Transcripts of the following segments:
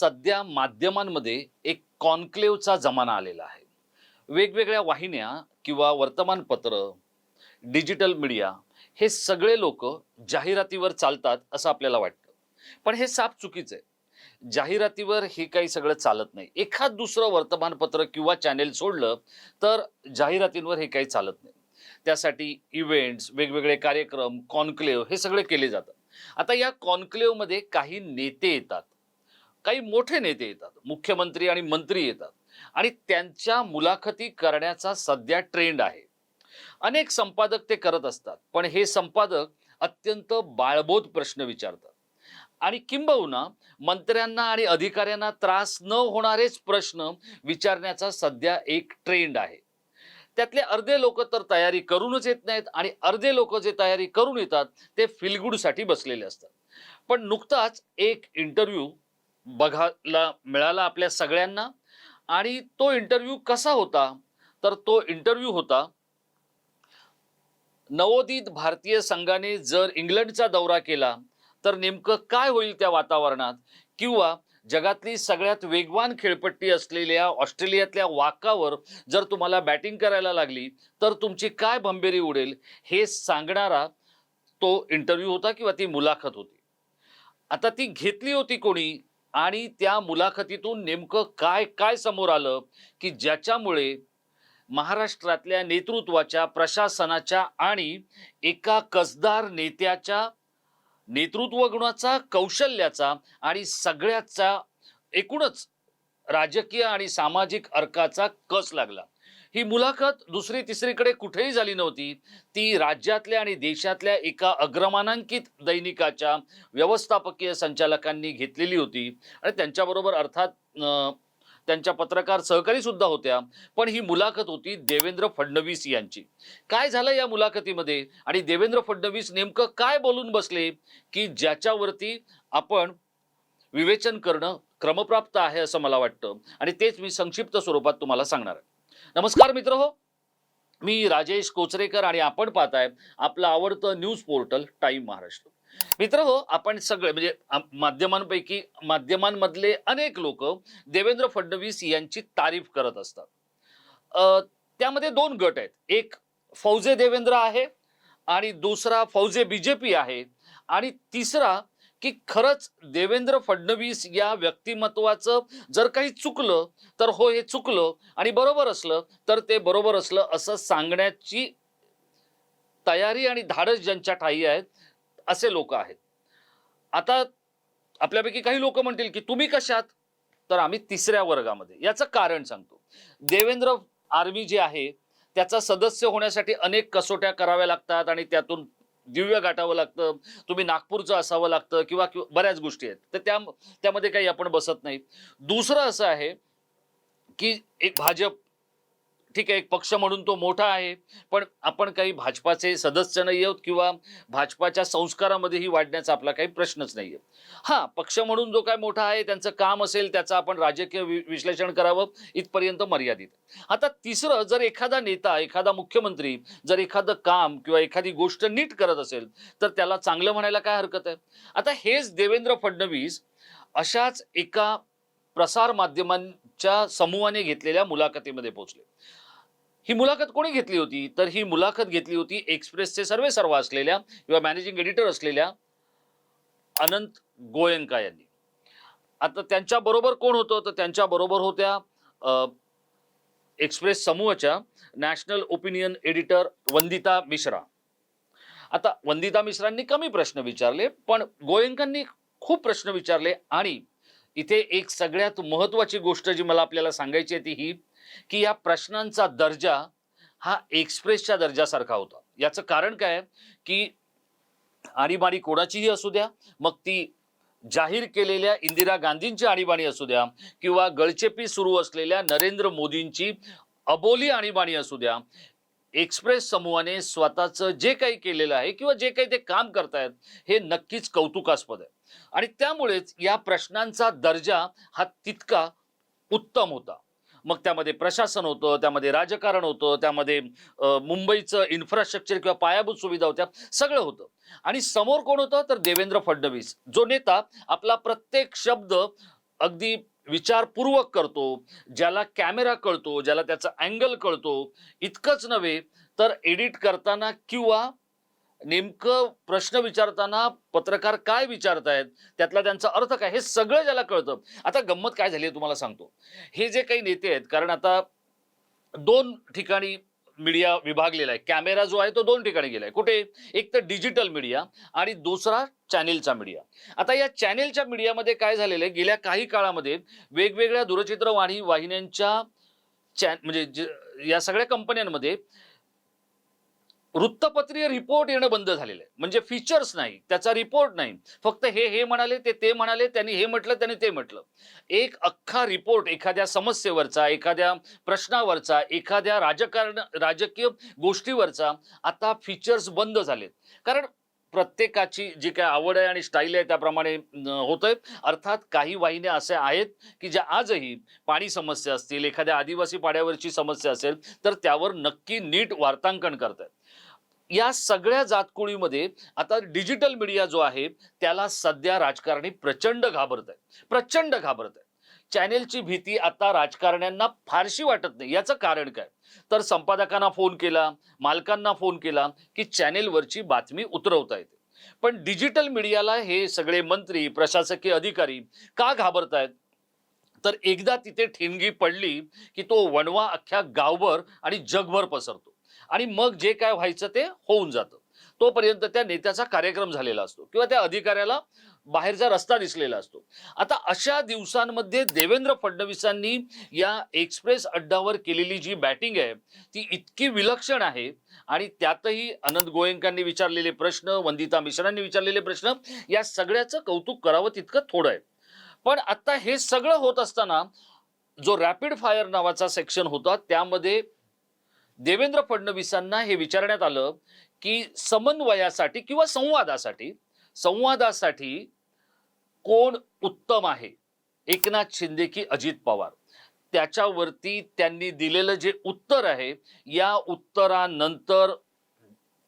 सध्या माध्यमांमध्ये एक कॉन्क्लेवचा जमाना आलेला आहे. वेगवेगळ्या वाहिन्या किंवा वर्तमानपत्र डिजिटल मीडिया हे सगळे लोक जाहिरातीवर चालतात असं आपल्याला वाटतं. पण हे साप चुकीचं आहे. जाहिरातीवर हे काही सगळं चालत नाही. एखाद दुसरं वर्तमानपत्र किंवा चॅनेल सोडलं तर जाहिरातींवर हे काही चालत नाही. त्यासाठी इव्हेंट्स वेगवेगळे कार्यक्रम कॉन्क्लेव हे सगळे केले जातात. आता या कॉन्क्लेवमध्ये काही नेते येतात. काही मोठे नेते येतात. मुख्यमंत्री आणि मंत्री येतात. आणि त्यांच्या मुलाखती करण्याचा सध्या ट्रेंड आहे. अनेक संपादक ते करत असतात. पण हे संपादक अत्यंत बाळबोध प्रश्न विचारतात. आणि किंबहुना मंत्र्यांना आणि अधिकाऱ्यांना त्रास न होणारेच प्रश्न विचारण्याचा सध्या एक ट्रेंड आहे. त्यातले अर्धे लोक तर तयारी करूनच येत नाहीत आणि अर्धे लोक जे तयारी करून येतात ते फिलगुडसाठी बसलेले असतात. पण नुकताच एक इंटरव्ह्यू बघायला मिळाला आपल्या सगळ्यांना. आणि तो इंटरव्ह्यू कसा होता? तर तो इंटरव्ह्यू होता नवोदित भारतीय संघाने जर इंग्लंडचा दौरा केला तर नेमकं काय होईल त्या वातावरणात? किंवा जगातली सगळ्यात वेगवान खेळपट्टी असलेल्या ऑस्ट्रेलियातल्या वाकावर जर तुम्हाला बॅटिंग करायला लागली तर तुमची काय भंबेरी उडेल? हे सांगणारा तो इंटरव्ह्यू होता किंवा ती मुलाखत होती. आता ती घेतली होती कोणी? आणि त्या मुलाखतीतून नेमकं काय काय समोर आलं की ज्याच्यामुळे महाराष्ट्रातल्या नेतृत्वाच्या प्रशासनाच्या आणि एका कसदार नेत्याच्या नेतृत्व गुणाचा कौशल्याचा आणि सगळ्याचा एकूणच राजकीय आणि सामाजिक अर्काचा कस लागला? ही मुलाखत दुसरी तिसरीकडे कुठेही झाली नव्हती. ती राज्यातल्या आणि देशातल्या एका अग्रमानांकित दैनिकाच्या व्यवस्थापकीय संचालकांनी घेतलेली होती. आणि त्यांच्याबरोबर अर्थात त्यांच्या पत्रकार सहकारी सुद्धा होत्या. पण ही मुलाखत होती देवेंद्र फडणवीस यांची. काय झालं या मुलाखतीमध्ये? आणि देवेंद्र फडणवीस नेमकं काय बोलून बसले? की ज्याच्यावरती आपण विवेचन करणं क्रमप्राप्त आहे असं मला वाटतं. आणि तेच मी संक्षिप्त स्वरूपात तुम्हाला सांगणार आहे. नमस्कार मित्र हो. मी राजेश कोचरेकर आणि आपण पाहताय आपलं आवडतं न्यूज पोर्टल टाईम महाराष्ट्र. मित्र हो आपण सगळे म्हणजे माध्यमांपैकी माध्यमांमधले अनेक लोक देवेंद्र फडणवीस यांची तारीफ करत असतात. त्यामध्ये दोन गट आहेत. एक फौजे देवेंद्र आहे आणि दुसरा फौजे बीजेपी आहे आणि तिसरा की खरंच देवेंद्र फडणवीस या व्यक्तिमत्वाचं जर काही चुकलं तर हो हे चुकलं आणि बरोबर असलं तर ते बरोबर असलं असं सांगण्याची तयारी आणि धाडस ज्यांच्या ठाई आहेत असे लोक आहेत. आता आपल्यापैकी काही लोक म्हणतील की तुम्ही कशात? तर आम्ही तिसऱ्या वर्गामध्ये. याचं कारण सांगतो. देवेंद्र आर्मी जे आहे त्याचा सदस्य होण्यासाठी अनेक कसोट्या कराव्या लागतात आणि त्यातून दिव्य गाठावं लागतं तुम्ही नागपूरचं असावं लागतं किंवा बऱ्याच गोष्टी आहेत. तर त्या त्यामध्ये काही आपण बसत नाही. दुसरं असं आहे की एक भाजप ठीक आहे एक पक्ष म्हणून तो मोठा आहे. पण आपण काही भाजपाचे सदस्य नाही आहोत किंवा भाजपाच्या संस्कारामध्येही वाढण्याचा आपला काही प्रश्नच नाही आहे. हा पक्ष म्हणून जो काय मोठा आहे त्यांचं काम असेल त्याचं आपण राजकीय विश्लेषण करावं इथपर्यंत मर्यादित. आता तिसरं जर एखादा नेता एखादा मुख्यमंत्री जर एखादं काम किंवा एखादी गोष्ट नीट करत असेल तर त्याला चांगलं म्हणायला काय हरकत आहे? आता हेच देवेंद्र फडणवीस अशाच एका प्रसार माध्यमांच्या समूहाने घेतलेल्या मुलाखतीमध्ये पोहोचले. ही मुलाखत कोणी घेतली होती? तर ही मुलाखत घेतली होती एक्सप्रेसचे सर्वे सर्व असलेल्या किंवा मॅनेजिंग एडिटर असलेल्या अनंत गोयंका यांनी. आता त्यांच्या बरोबर कोण होतं? तर त्यांच्या बरोबर होत्या एक्सप्रेस समूहाच्या national opinion editor Vandita Mishra. आता वंदिता मिश्रांनी कमी प्रश्न विचारले पण गोयंकांनी खूप प्रश्न विचारले आणि इथे एक सगळ्यात महत्वाची गोष्ट जी मला आपल्याला सांगायची आहे ती ही की या प्रश्नांचा दर्जा हा एक्सप्रेसच्या दर्जासारखा होता. याचं कारण काय? की आणीबाणी कोणाचीही असू द्या मग ती जाहीर केलेल्या इंदिरा गांधींची आणीबाणी असू द्या किंवा गळचेपी सुरू असलेल्या नरेंद्र मोदींची अबोली आणीबाणी असू द्या एक्सप्रेस समूहाने स्वतःचं जे काही केलेलं आहे किंवा जे काही ते काम करतायत हे नक्कीच कौतुकास्पद आहे. आणि त्यामुळेच या प्रश्नांचा दर्जा हा तितका उत्तम होता. मग त्यामध्ये प्रशासन होतं त्यामध्ये राजकारण होतं त्यामध्ये मुंबईचं इन्फ्रास्ट्रक्चर किंवा पायाभूत सुविधा होत्या सगळं होतं. आणि समोर कोण होतं? तर देवेंद्र फडणवीस. जो नेता आपला प्रत्येक शब्द अगदी विचारपूर्वक करतो ज्याला कॅमेरा कळतो ज्याला त्याचा अँगल कळतो इतकंच नव्हे तर एडिट करताना किंवा नेमकं प्रश्न विचारताना पत्रकार काय विचारतायत? त्यातला त्यांचा अर्थ काय? हे सगळं ज्याला कळतं. आता गंमत काय झाली आहे तुम्हाला सांगतो. हे जे काही नेते आहेत कारण आता दोन ठिकाणी मीडिया विभागलेला आहे. कॅमेरा जो आहे तो दोन ठिकाणी गेलाय. कुठे? एक तर डिजिटल मीडिया आणि दुसरा चॅनेलचा मीडिया. आता या चॅनेलच्या मीडियामध्ये काय झालेलं आहे? गेल्या काही काळामध्ये वेगवेगळ्या दूरचित्रवाणी वाहिन्यांच्या चॅन म्हणजे या सगळ्या कंपन्यांमध्ये वृत्तपत्रीय रिपोर्ट येणं बंद झालेलं आहे. म्हणजे फीचर्स नाही त्याचा रिपोर्ट नाही. फक्त हे हे म्हणाले ते ते म्हणाले त्यांनी हे म्हटलं त्यांनी ते म्हटलं. एक अख्खा रिपोर्ट एखाद्या समस्येवरचा एखाद्या प्रश्नावरचा एखाद्या राजकारण राजकीय गोष्टीवरचा आता फीचर्स बंद झालेत. कारण प्रत्येकाची जी काय आवड आहे आणि स्टाईल आहे त्याप्रमाणे होतंय. अर्थात काही वाहिन्या अशा आहेत की ज्या आजही पाणी समस्या असतील एखाद्या आदिवासी पाड्यावरची समस्या असेल तर त्यावर नक्की नीट वार्तांकन करतात या सगळ्या जातकुळीमध्ये आता डिजिटल मीडिया जो आहे त्याला सध्या राजकारणी प्रचंड घाबरत आहे. प्रचंड घाबरत आहे. चॅनेलची भीती आता राजकारण्यांना फारशी वाटत नाही. याचं कारण काय? तर संपादकांना फोन केला मालकांना फोन केला की चॅनेलवरची बातमी उतरवता येते. पण डिजिटल मीडियाला हे सगळे मंत्री प्रशासकीय अधिकारी का घाबरतायत? तर एकदा तिथे ठिणगी पडली की तो वणवा अख्ख्या गावभर आणि जगभर पसरतो. आणि मग जे काय व्हायचं ते होऊन जातं. तोपर्यंत त्या नेत्याचा कार्यक्रम झालेला असतो किंवा त्या अधिकाऱ्याला बाहेरचा रस्ता दिसलेला असतो. आता अशा दिवसांमध्ये देवेंद्र फडणवीसांनी या एक्सप्रेस अड्डावर केलेली जी बॅटिंग आहे ती इतकी विलक्षण आहे आणि त्यातही अनंत गोयंकांनी विचारलेले प्रश्न वंदिता मिश्रांनी विचारलेले प्रश्न या सगळ्याचं कौतुक करावं तितकं थोडं आहे. पण आता हे सगळं होत असताना जो रॅपिड फायर नावाचा सेक्शन होता त्यामध्ये देवेंद्र फडणवीसांना हे विचारण्यात आलं की समन्वयासाठी किंवा संवादासाठी संवादासाठी कोण उत्तम आहे? एकनाथ शिंदे की अजित पवार? त्याच्यावरती त्यांनी दिलेलं जे उत्तर आहे या उत्तरानंतर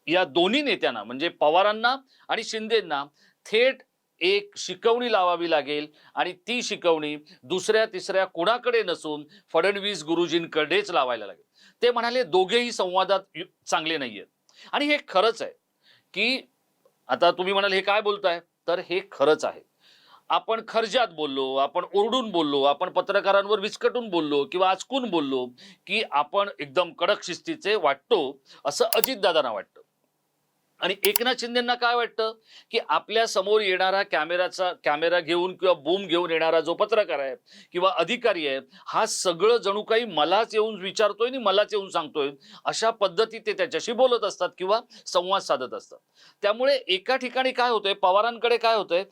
या दोन्ही नेत्यांना म्हणजे पवारांना आणि शिंदेंना थेट एक शिकवणी लावावी लागेल आणि ती शिकवणी दुसऱ्या तिसऱ्या कुणाकडे नसून फडणवीस गुरुजींकडेच लावायला लागेल. ते म्हणाले दोघेही संवादात चांगले चांगले आहेत आणि हे खरंच आहे की आता तुम्ही म्हणाल हे काय बोलताय? तर हे खरंच आहे. आपण खर्जात बोललो आपण ओरडून बोललो आपण पत्रकारांवर विस्कटून बोललो किंवा आचकून बोललो की आपण एकदम कडक शिस्तीचे वाटतो असं अजितदादांना वाटतं. आणि एकनाथ शिंदेना काय वाटतं? की आपल्यासमोर येणारा कॅमेराचा कॅमेरा घेऊन किंवा बूम घेऊन येणारा जो पत्रकार आहे किंवा अधिकारी आहे हा सगळं जणू काही मलाच येऊन विचारतोय आणि मलाच येऊन सांगतोय अशा पद्धती ते त्याच्याशी बोलत असतात किंवा संवाद साधत असतात. त्यामुळे एका ठिकाणी काय होतंय? पवारांकडे काय होतंय?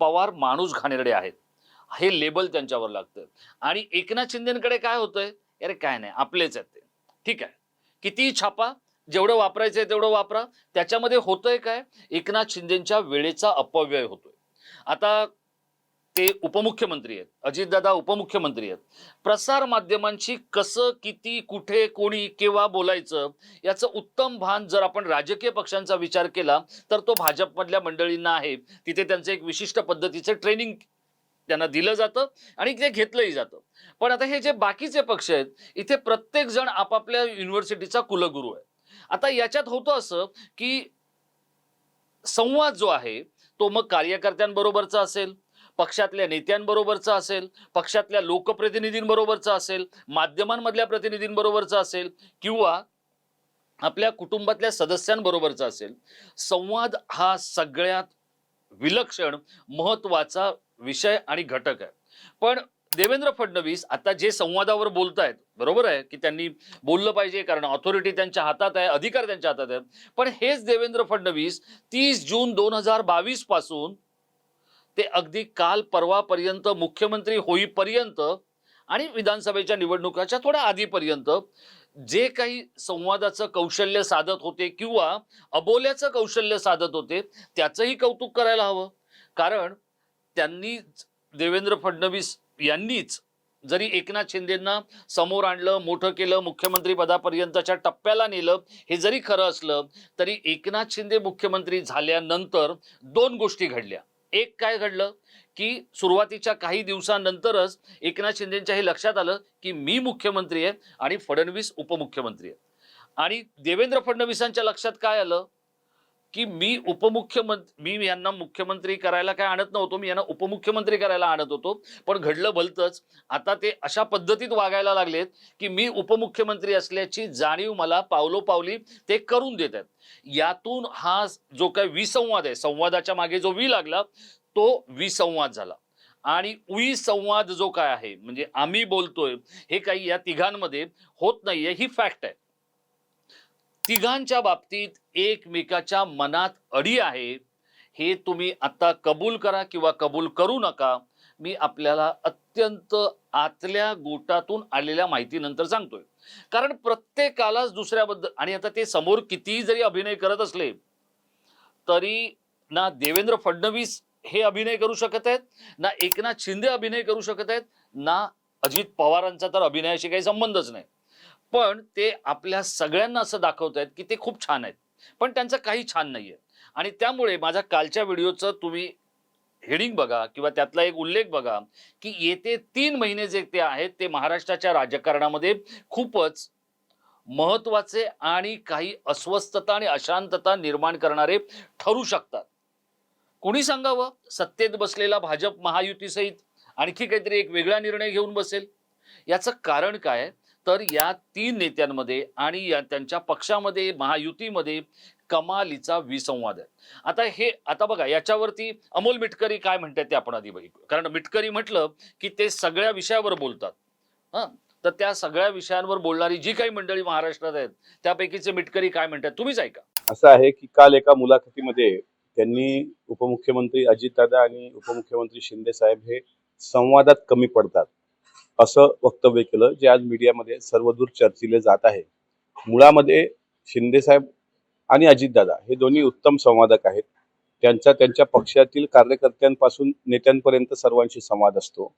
पवार माणूस घाणेरडे आहेत. हे लेबल त्यांच्यावर लागतं आणि एकनाथ शिंदेकडे काय होतंय? अरे काय नाही आपलेच आहेत ते. ठीक आहे. कितीही छापा जेवढं वापरायचंय तेवढं वापरा. त्याच्यामध्ये होतंय काय? एकनाथ शिंदेच्या वेळेचा अपव्यय होतोय. आता ते उपमुख्यमंत्री आहेत. अजितदादा उपमुख्यमंत्री आहेत. प्रसार माध्यमांशी कसं किती कुठे कोणी केव्हा बोलायचं याचं उत्तम भान जर आपण राजकीय पक्षांचा विचार केला तर तो भाजपमधल्या मंडळींना आहे. तिथे त्यांचं एक विशिष्ट पद्धतीचं ट्रेनिंग त्यांना दिलं जातं आणि ते घेतलंही जातं. पण आता हे जे बाकीचे पक्ष आहेत इथे प्रत्येक जण आपापल्या युनिव्हर्सिटीचा कुलगुरू आहे. आता याच्यात होतं असं की संवाद जो आहे तो मग कार्यकर्त्यांबरोबरचा असेल पक्षातल्या नेत्यांबरोबरचा असेल पक्षातल्या लोकप्रतिनिधींबरोबरचा असेल माध्यमांमधल्या प्रतिनिधींबरोबरचा असेल किंवा आपल्या कुटुंबातल्या सदस्यांबरोबरचा असेल संवाद हा सगळ्यात विलक्षण महत्त्वाचा विषय आणि घटक आहे. पण देवेंद्र फडणवीस आता जे संवादावर बोलतायत बरोबर आहे की त्यांनी बोललं पाहिजे कारण ऑथॉरिटी त्यांच्या हातात आहे अधिकार त्यांच्या हातात आहे पण हेच देवेंद्र फडणवीस तीस जून दोन हजार बावीसपासून ते अगदी काल परवापर्यंत मुख्यमंत्री होईपर्यंत आणि विधानसभेच्या निवडणुकाच्या थोड्या आधीपर्यंत जे काही संवादाचं कौशल्य साधत होते किंवा अबोल्याचं कौशल्य साधत होते त्याचंही कौतुक करायला हवं. कारण त्यांनी देवेंद्र फडणवीस यांनीच जरी एकनाथ शिंदेंना समोर आणलं मोठं केलं मुख्यमंत्री पदापर्यंतच्या टप्प्याला नेलं हे जरी खरं असलं तरी एकनाथ शिंदे मुख्यमंत्री झाल्यानंतर दोन गोष्टी घडल्या. एक काय घडलं? की सुरुवातीच्या काही दिवसानंतरच एकनाथ शिंदेच्या हे लक्षात आलं की मी मुख्यमंत्री आहे आणि फडणवीस उपमुख्यमंत्री आहे. आणि देवेंद्र फडणवीसांच्या लक्षात काय आलं? की मी उपमुख्यमंत्री मी यांना मुख्यमंत्री करायला काय आणत नव्हतो मी यांना उपमुख्यमंत्री करायला आणत होतो पण घडलं भलतंच. आता ते अशा पद्धतीत वागायला लागलेत की मी उपमुख्यमंत्री असल्याची जाणीव मला पावलोपावली ते करून देत आहेत. यातून हा जो काय विसंवाद आहे संवादाच्या मागे जो वी लागला तो विसंवाद झाला. आणि उई संवाद जो काय आहे म्हणजे आम्ही बोलतोय हे काही या तिघांमध्ये होत नाहीये ही फॅक्ट आहे. तिघांच्या बाबतीत एकमेकाच्या मनात अडी आहे. हे तुम्ही आता कबूल करा किंवा कबूल करू नका. मी आपल्याला अत्यंत आतल्या गोटातून आलेल्या माहितीनंतर सांगतोय. कारण प्रत्येकालाच दुसऱ्याबद्दल आणि आता ते समोर कितीही जरी अभिनय करत असले तरी ना देवेंद्र फडणवीस हे अभिनय करू शकत आहेत ना एकनाथ शिंदे अभिनय करू शकत आहेत ना अजित पवारांचा तर अभिनयाशी काही संबंधच नाही. पण ते आपल्या सगळ्यांना असं दाखवत आहेत की ते खूप छान आहेत. पण त्यांचं काही छान नाहीये. आणि त्यामुळे माझ्या कालच्या व्हिडिओचं तुम्ही हेडिंग बघा किंवा त्यातला एक उल्लेख बघा की येते तीन महिने जे ते आहेत ते महाराष्ट्राच्या राजकारणामध्ये खूपच महत्त्वाचे आणि काही अस्वस्थता आणि अशांतता निर्माण करणारे ठरू शकतात. कोणी सांगावं? सत्तेत बसलेला भाजप महायुतीसहित आणखी काहीतरी एक वेगळा निर्णय घेऊन बसेल. याचं कारण काय? तर या तीन नेत्यांमध्ये आणि या त्यांच्या पक्षामध्ये महायुतीमध्ये कमालीचा विसंवाद आहे. आता हे आता बघा याच्यावरती अमोल मिटकरी काय म्हणतात ते आपण आधी बघू. कारण मिटकरी म्हटलं की ते सगळ्या विषयावर बोलतात. हां? तर त्या सगळ्या विषयांवर बोलणारी जी काही मंडळी महाराष्ट्रात आहेत त्यापैकीचे मिटकरी काय म्हणतात तुम्हीच ऐका. असं आहे की काल एका मुलाखतीमध्ये त्यांनी उपमुख्यमंत्री अजितदादा आणि उपमुख्यमंत्री शिंदे साहेब हे संवादात कमी पडतात. असं वक्तव्य केलं जे आज मीडियामध्ये सर्वदूर चर्चिले जात आहे. मुळामध्ये शिंदेसाहेब आणि अजितदादा हे दोन्ही उत्तम संवादक आहेत. त्यांचा त्यांच्या पक्षातील कार्यकर्त्यांपासून नेत्यांपर्यंत सर्वांशी संवाद असतो.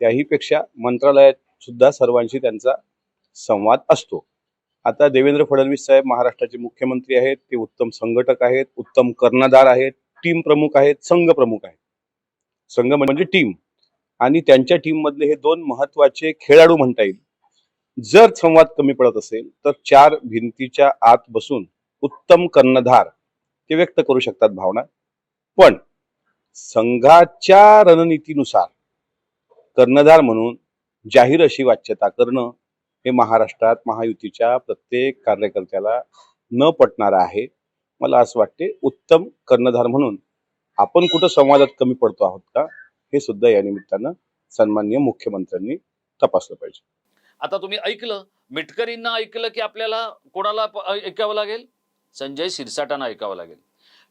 त्याहीपेक्षा मंत्रालयात सुद्धा सर्वांशी त्यांचा संवाद असतो. आता देवेंद्र फडणवीस साहेब महाराष्ट्राचे मुख्यमंत्री आहेत ते उत्तम संघटक आहेत उत्तम कर्णधार आहेत टीम प्रमुख आहेत संघ प्रमुख आहेत. संघ म्हणजे टीम. आणि त्यांच्या टीम मधले हे दोन महत्त्वाचे खेळाडू म्हणता येईल. जर संवाद कमी पडत असेल तर चार भिंतीच्या आत बसून उत्तम कर्णधार ते व्यक्त करू शकतात भावना. पण संघाच्या रणनीतीनुसार कर्णधार म्हणून जाहीर अशी वाच्यता करणं हे महाराष्ट्रात महायुतीच्या प्रत्येक कार्यकर्त्याला न पटणारं आहे. मला असं वाटते उत्तम कर्णधार म्हणून आपण कुठं संवादात कमी पडतो आहोत का? हे सुद्धा या निमित्तानं सन्माननीय मुख्यमंत्र्यांनी तपासलं पाहिजे. आता तुम्ही ऐकलं मिटकरींना ऐकलं की आपल्याला कोणाला ऐकावं लागेल? संजय शिरसाटांना ऐकावं लागेल.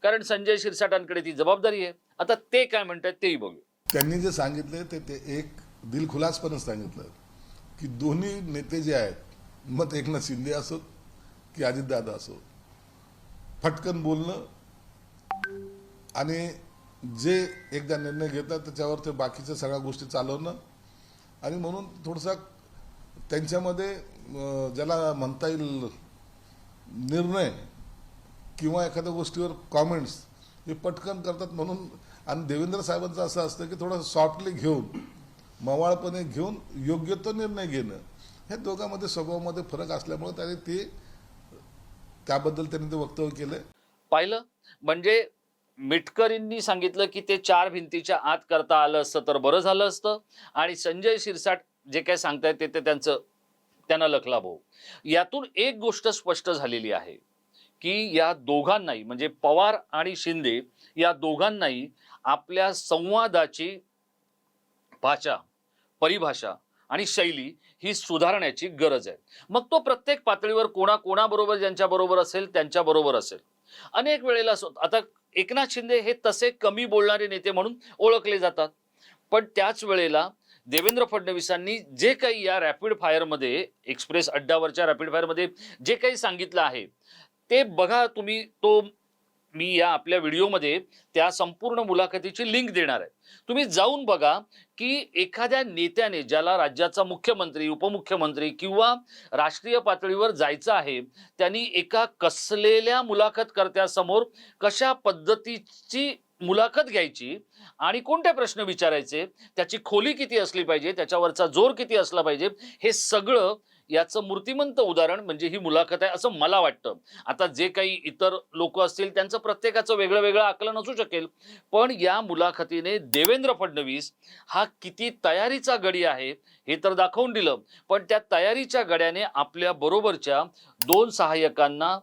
कारण संजय शिरसाटांकडे ती जबाबदारी आहे. आता ते काय म्हणतात तेही बघू त्यांनी जे सांगितले ते ते एक दिलखुलासपणे सांगितलं की दोन्ही नेते जे आहेत मग ते एकनाथ शिंदे असोत की अजितदादा असो फटकन बोलणं आणि जे एकदा निर्णय घेतात त्याच्यावर ते बाकीच्या सगळ्या गोष्टी चालवणं. आणि म्हणून थोडसा त्यांच्यामध्ये ज्याला म्हणता येईल निर्णय किंवा एखाद्या गोष्टीवर कॉमेंट्स हे पटकन करतात म्हणून. आणि देवेंद्र साहेबांचं असं असतं की थोडं सॉफ्टली घेऊन मवाळपणे घेऊन योग्य तो निर्णय घेणं. हे दोघांमध्ये स्वभावामध्ये फरक असल्यामुळे त्याने ते त्याबद्दल त्यांनी ते वक्तव्य केलं पाहिलं? म्हणजे मिटकरींनी सांगितलं की ते चार भिंतीच्या आत करता आलं असतं तर बरं झालं असतं. आणि संजय शिरसाट जे काय सांगतायत ते ते त्यांचं त्यांना लखला भाऊ. यातून एक गोष्ट स्पष्ट झालेली आहे की या दोघांनाही म्हणजे पवार आणि शिंदे या दोघांनाही आपल्या संवादाची भाषा परिभाषा आणि शैली ही सुधारण्याची गरज आहे. मग तो प्रत्येक पातळीवर कोणा कोणाबरोबर ज्यांच्या बरोबर असेल त्यांच्याबरोबर असेल. अनेक वेळेला असो आता एकनाथ शिंदे हे तसे कमी बोलणारे नेते म्हणून ओळखले जातात. पण त्याच वेळेला देवेंद्र फडणवीसांनी जे काही या रॅपिड फायरमध्ये एक्सप्रेस अड्ड्यावरच्या रॅपिड फायरमध्ये जे काही सांगितलं आहे ते बघा तुम्ही तो मी या आपल्या व्हिडिओमध्ये त्या संपूर्ण मुलाखतीची लिंक देणार आहे. तुम्ही जाऊन बघा की एखाद्या नेत्याने ज्याला राज्याचा मुख्यमंत्री उपमुख्यमंत्री किंवा राष्ट्रीय पातळीवर जायचं आहे त्यांनी एका कसलेल्या मुलाखतकर्त्यासमोर कशा पद्धतीची मुलाखत घ्यायची आणि कोणते प्रश्न विचारायचे त्याची खोली किती असली पाहिजे त्याच्यावरचा जोर किती असला पाहिजे हे सगळं याचं मूर्तिमंत उदाहरण म्हणजे ही मुलाखत आहे असं मला वाटतं. आता जे काही इतर लोक असतील त्यांचं प्रत्येकाचं वेगळं वेगळं आकलन असू शकेल. पण या मुलाखतीने देवेंद्र फडणवीस हा किती तयारीचा गडी आहे हे तर दाखवून दिलं. पण त्या तयारीच्या गड्याने आपल्या बरोबरच्या दोन सहाय्यकांना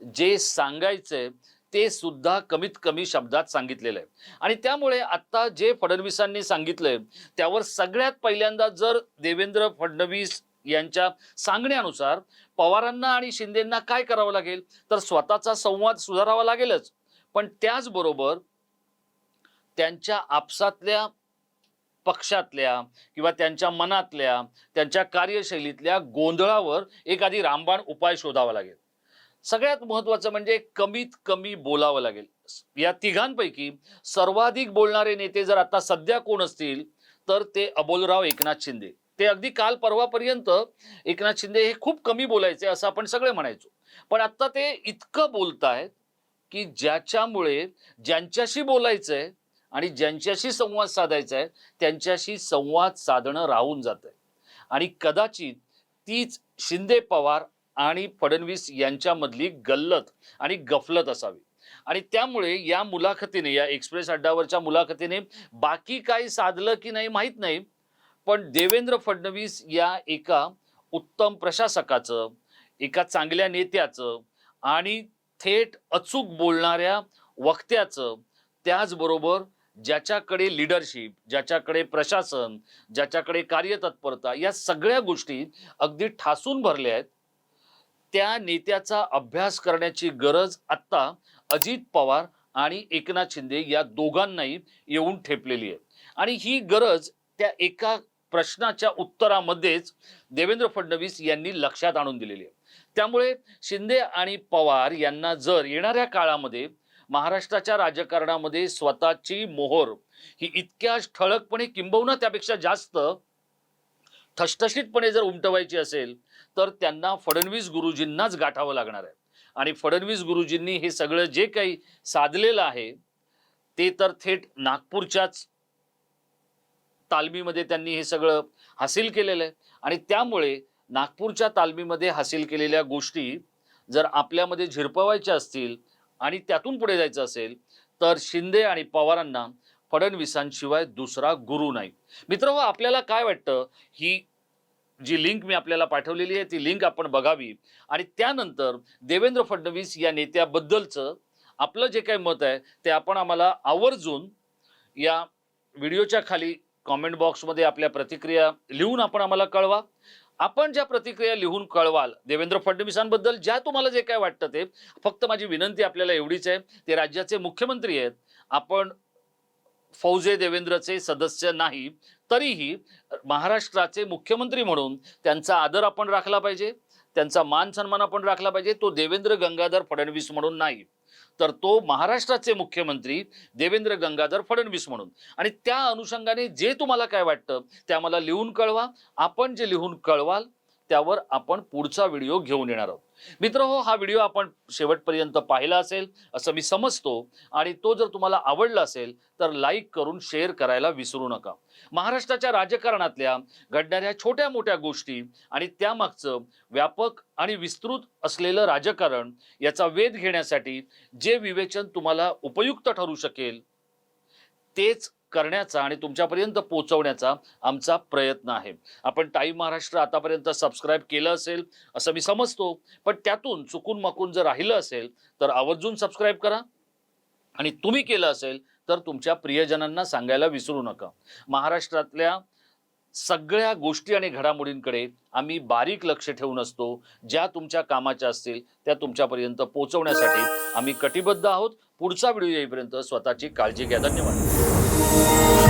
जे सांगायचंय ते सुद्धा कमीत कमी शब्दात सांगितलेलं आहे. आणि त्यामुळे आता जे फडणवीसांनी सांगितलंय त्यावर सगळ्यात पहिल्यांदा जर देवेंद्र फडणवीस यांच्या सांगण्यानुसार पवारांना आणि शिंदेंना काय करावं लागेल? तर स्वतःचा संवाद सुधारावा लागेलच. पण त्याचबरोबर त्यांच्या आपसातल्या पक्षातल्या किंवा त्यांच्या मनातल्या त्यांच्या कार्यशैलीतल्या गोंधळावर एखादी रामबाण उपाय शोधावा लागेल. सगळ्यात महत्वाचं म्हणजे कमीत कमी बोलावं लागेल. या तिघांपैकी सर्वाधिक बोलणारे नेते जर आता सध्या कोण असतील तर ते अबोलराव एकनाथ शिंदे. ते अगदी काल परवापर्यंत एकनाथ शिंदे हे खूप कमी बोलायचे असं आपण सगळे म्हणायचो. पण आता ते इतकं बोलतायत की ज्याच्यामुळे ज्यांच्याशी बोलायचंय आणि ज्यांच्याशी संवाद साधायचा आहे त्यांच्याशी संवाद साधणं राहून जात आहे आणि कदाचित तीच शिंदे पवार आणि फडणवीस यांच्यामधली गल्लत आणि गफलत असावी. आणि त्यामुळे या मुलाखतीने या एक्सप्रेस अड्डावरच्या मुलाखतीने बाकी काही साधलं की नाही माहीत नाही पण देवेंद्र फडणवीस या एका उत्तम प्रशासकाचं एका चांगल्या नेत्याचं आणि थेट अचूक बोलणाऱ्या वक्त्याचं त्याचबरोबर ज्याच्याकडे लिडरशिप ज्याच्याकडे प्रशासन ज्याच्याकडे कार्यतत्परता या सगळ्या गोष्टी अगदी ठासून भरल्या आहेत त्या नेत्याचा अभ्यास करण्याची गरज आत्ता अजित पवार आणि एकनाथ शिंदे या दोघांनाही येऊन ठेपलेली आहे. आणि ही गरज त्या एका प्रश्नाच्या उत्तरामध्येच देवेंद्र फडणवीस यांनी लक्षात आणून दिलेली आहे. त्यामुळे शिंदे आणि पवार यांना जर येणाऱ्या काळामध्ये महाराष्ट्राच्या राजकारणामध्ये स्वतःची मोहर ही इतक्या ठळकपणे किंबहुना त्यापेक्षा जास्त ठसठशीतपणे जर उमटवायची असेल तर त्यांना फडणवीस गुरुजींनाच गाठावं लागणार आहे. आणि फडणवीस गुरुजींनी हे सगळं जे काही साधलेलं आहे ते तर थेट नागपूरच्याच तालमीमध्ये त्यांनी हे सगळं हासिल केलेलं आहे. आणि त्यामुळे नागपूरच्या तालमीमध्ये हासिल केलेल्या गोष्टी जर आपल्यामध्ये झिरपवायच्या असतील आणि त्यातून पुढे जायचं असेल तर शिंदे आणि पवारांना फडणवीसांशिवाय दुसरा गुरु नाही. मित्र हो, आपल्याला काय वाटतं? ही जी लिंक मी आपल्याला पाठवलेली आहे ती लिंक आपण बघावी. आणि त्यानंतर देवेंद्र फडणवीस या नेत्याबद्दलचं आपलं जे काही मत आहे ते आपण आम्हाला आवर्जून या व्हिडिओच्या खाली कॉमेंट बॉक्समध्ये आपल्या प्रतिक्रिया लिहून आपण आम्हाला कळवा. आपण ज्या प्रतिक्रिया लिहून कळवाल देवेंद्र फडणवीसांबद्दल ज्या तुम्हाला जे काय वाटतं ते फक्त माझी विनंती आपल्याला एवढीच आहे ते राज्याचे मुख्यमंत्री आहेत. आपण फौजे देवेंद्रचे सदस्य नाही तरीही महाराष्ट्राचे मुख्यमंत्री म्हणून त्यांचा आदर आपण राखला पाहिजे. त्यांचा मान सन्मान आपण राखला पाहिजे. तो देवेंद्र गंगाधर फडणवीस म्हणून नाही. तर तो महाराष्ट्राचे मुख्यमंत्री देवेंद्र गंगाधर फडणवीस म्हणून. आणि त्या अनुषंगाने जे तुम्हाला काय वाटतं ते आम्हाला लिहून कळवा. आपण जे लिहून कळवाल त्यावर आपण पुढचा व्हिडिओ घेऊन येणार आहोत. मित्र हो हा व्हिडिओ आपण शेवटपर्यंत पाहिला असेल असं मी समजतो. आणि तो जर तुम्हाला आवडला असेल तर लाईक करून शेअर करायला विसरू नका. महाराष्ट्राच्या राजकारणातल्या घडणाऱ्या छोट्या मोठ्या गोष्टी आणि त्यामागचं व्यापक आणि विस्तृत असलेलं राजकारण याचा वेध घेण्यासाठी जे विवेचन तुम्हाला उपयुक्त ठरू शकेल तेच करण्याचा आणि तुमच्यापर्यंत पोहोचवण्याचा आमचा प्रयत्न आहे. आपण टाईम महाराष्ट्र आतापर्यंत सबस्क्राईब केलं असेल असं मी समजतो पण त्यातून चुकून माकून जर राहिलं असेल तर आवर्जून सबस्क्राईब करा. आणि तुम्ही केलं असेल तर तुमच्या प्रियजनांना सांगायला विसरू नका. महाराष्ट्रातल्या सगळ्या गोष्टी आणि घडामोडींकडे आम्ही बारीक लक्ष ठेवून असतो. ज्या तुमच्या कामाच्या असतील त्या तुमच्यापर्यंत पोहोचवण्यासाठी आम्ही कटिबद्ध आहोत. पुढचा व्हिडिओ येईपर्यंत स्वतःची काळजी घ्या. धन्यवाद. Música